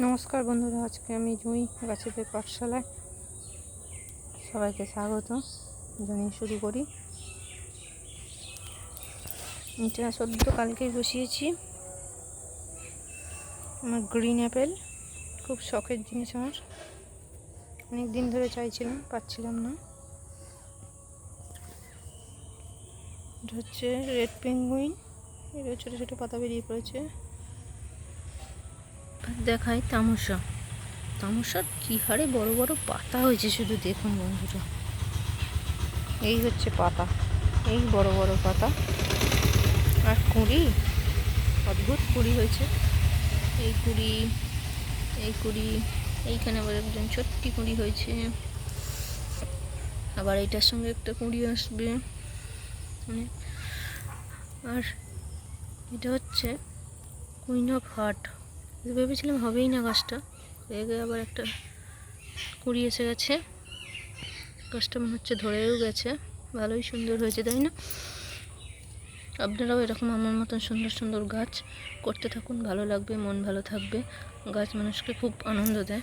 নমস্কার বন্ধুরা, আজকে আমি জুঁই গাছেদের পাঠশালায় সবাইকে স্বাগত। জানিয়ে শুরু করি। এটা সদ্য কালকেই বসিয়েছি। আমার গ্রিন অ্যাপেল, খুব শখের জিনিস আমার। অনেক দিন ধরে চাইছিলাম, পাচ্ছিলাম না। এটা হচ্ছে রেড পেঙ্গুইন। এটা ছোটো ছোটো পাতা বেরিয়ে পড়েছে। দেখায় তামসা তামসার কী হারে বড় বড় পাতা হয়েছে শুধু দেখুন বন্ধুরা। এই হচ্ছে পাতা, এই বড় বড় পাতা। আর কুঁড়ি, অদ্ভুত কুঁড়ি হয়েছে। এই কুঁড়ি এই কুঁড়ি, এইখানে আবার একজন ছোট্টি কুঁড়ি হয়েছে। আবার এইটার সঙ্গে একটা কুঁড়ি আসবে। মানে আর এটা হচ্ছে কুইন অফ হার্ট। ভেবেছিলাম হবেই না গাছটা। হয়ে গিয়ে আবার একটা কুড়ি এসে গেছে। গাছটা মনে হচ্ছে ধরেও গেছে। ভালোই সুন্দর হয়েছে, তাই না? আপনারাও এরকম আমার মতন সুন্দর সুন্দর গাছ করতে থাকুন। ভালো লাগবে, মন ভালো থাকবে। গাছ মানুষকে খুব আনন্দ দেয়।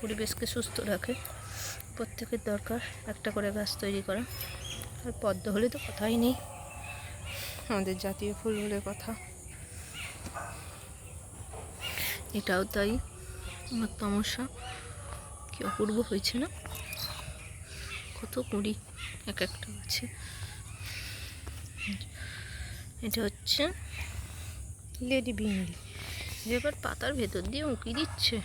পরিবেশকে সুস্থ রাখে। প্রত্যেকের দরকার একটা করে গাছ তৈরি করা। আর পদ্ম হলে তো কথাই নেই। আমাদের জাতীয় ফুল হলে কথা। এটাও তাই। আমার তামসা কি অপূর্ব হয়েছে না? কত কুড়ি এক একটা আছে। এটা হচ্ছে লেডি ভিন্ডি এবার পাতার ভেতর দিয়ে উঁকি দিচ্ছে।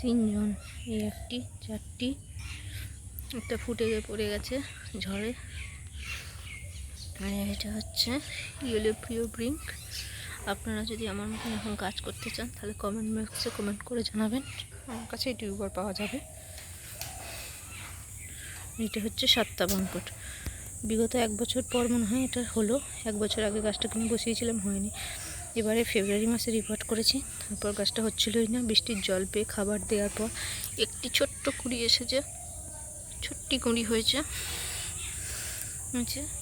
তিনজন এই একটি চারটি একটা ফুটে গিয়ে পড়ে গেছে ঝড়ে। আর এটা হচ্ছে ইয়েলো প্রিয় ব্রিঙ্ক আপনারা যদি আমার মতন এখন কাজ করতে চান, তাহলে কমেন্ট বক্সে কমেন্ট করে জানাবেন। আমার কাছে এই টিউবার পাওয়া যাবে। এটা হচ্ছে সাতটা বাঙ্কট বিগত এক বছর পর মনে হয় এটা হলো। এক বছর আগে গাছটা কিনে বসিয়েছিলাম, হয়নি। এবারে ফেব্রুয়ারি মাসে রিপোর্ট করেছি। তারপর গাছটা হচ্ছিলই না। বৃষ্টির জল পেয়ে খাবার দেওয়ার পর একটি ছোট্ট কুড়ি এসেছে। ছোট্টি কুড়ি হয়েছে।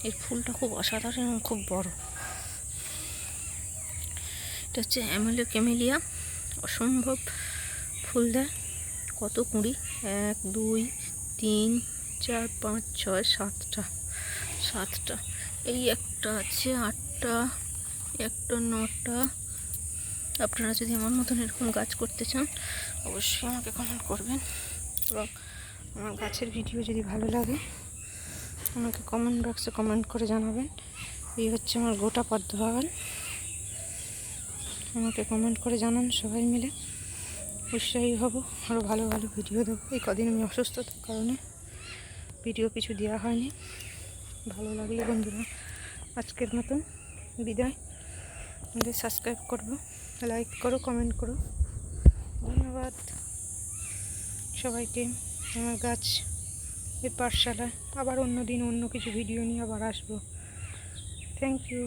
এর ফুলটা খুব অসাধারণ এবং খুব বড়। এটা হচ্ছে অ্যামেলো ক্যামেলিয়া, অসম্ভব। ফুল দেয় কত কুড়ি? এক, দুই, তিন, চার, পাঁচ, ছয়, সাতটা। সাতটা। এই একটা আছে আটটা, একটা নটা। আপনারা যদি আমার মতন এরকম গাছ করতে চান, অবশ্যই আমাকে কমেন্ট করবেন। এবং আমার গাছের ভিডিও যদি ভালো লাগে, আমাকে কমেন্ট বক্সে কমেন্ট করে জানাবেন। এই হচ্ছে আমার গোটা পদ্ম বাগান আমাকে কমেন্ট করে জানান সবাই মিলে। উৎসাহী হব আরও ভালো ভালো ভিডিও দেবো। এই কদিন আমি অসুস্থতার কারণে ভিডিও কিছু দেওয়া হয়নি। ভালো লাগলে বন্ধুরা। আজকের মতন বিদায়। আমাদের সাবস্ক্রাইব করব লাইক করো কমেন্ট করো। ধন্যবাদ। সবাইকে আমার গাছ এর পাঠশালায় আবার অন্য দিন অন্য কিছু ভিডিও নিয়ে আবার আসব। Thank you